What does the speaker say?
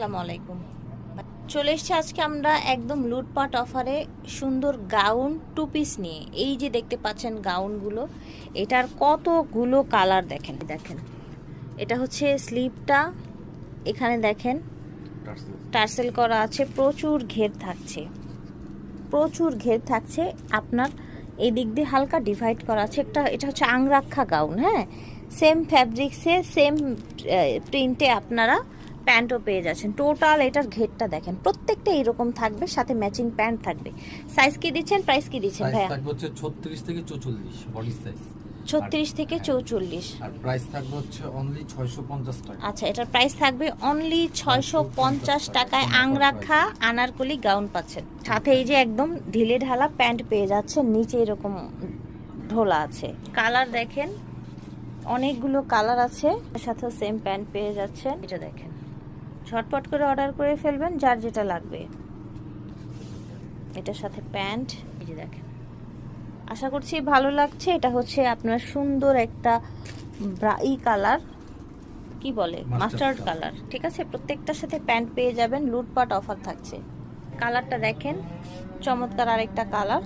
আসসালামু আলাইকুম। চলে এসছি আজকে আমরা একদম লুটপাট অফারে সুন্দর গাউন টু পিস নিয়ে। এই যে দেখতে পাচ্ছেন গাউনগুলো, এটার কতগুলো কালার দেখেন দেখেন। এটা হচ্ছে স্লিপটা এখানে দেখেন, টার্সেল করা আছে, প্রচুর ঘের থাকছে। প্রচুর ঘের থাকছে, আপনার এই দিক দিয়ে হালকা ডিভাইড করা আছে। একটা, এটা হচ্ছে আংরাক্ষা গাউন হ্যাঁ? সেম ফ্যাব্রিক্সে সেম প্রিন্টে আপনারা প্যান্টও পেয়ে যাচ্ছেন। টোটাল এটার ঘেরটা দেখেন প্রত্যেকটা এরকম থাকবে সাথে ম্যাচিং প্যান্ট থাকবে। সাইজ কি দিচ্ছেন? প্রাইস কি দিচ্ছেন সাইজ ভাইয়া? থাকবে হচ্ছে 36 থেকে 44 বডি সাইজ ছত্রিশ থেকে চৌচল্লিশ। আর প্রাইস থাকবে হচ্ছে অনলি 650 টাকা। আচ্ছা এটার প্রাইস থাকবে অনলি ছয়শো পঞ্চাশ টাকায় আংরাখা আনারকলি গাউন পাচ্ছেন। সাথে এই যে একদম ঢিলে ঢালা প্যান্ট পেয়ে যাচ্ছেন নিচে এরকম ঢোলা আছে। কালার দেখেন অনেকগুলো কালার আছে সাথেও সেম প্যান্ট পেয়ে যাচ্ছেন। এটা দেখেন। ঝটপট করে অর্ডার করে ফেলবেন যার যেটা লাগবে। এটার সাথে প্যান্ট। এই যে দেখেন। আশা করছি ভালো লাগছে। এটা হচ্ছে আপনার সুন্দর একটা ব্রাই কালার। কি বলে? Mustard colour. ঠিক আছে? প্রত্যেকটার সাথে প্যান্ট পেয়ে যাবেন। লুটপাট অফার থাকছে। কালারটা দেখেন। চমৎকার আরেকটা কালার।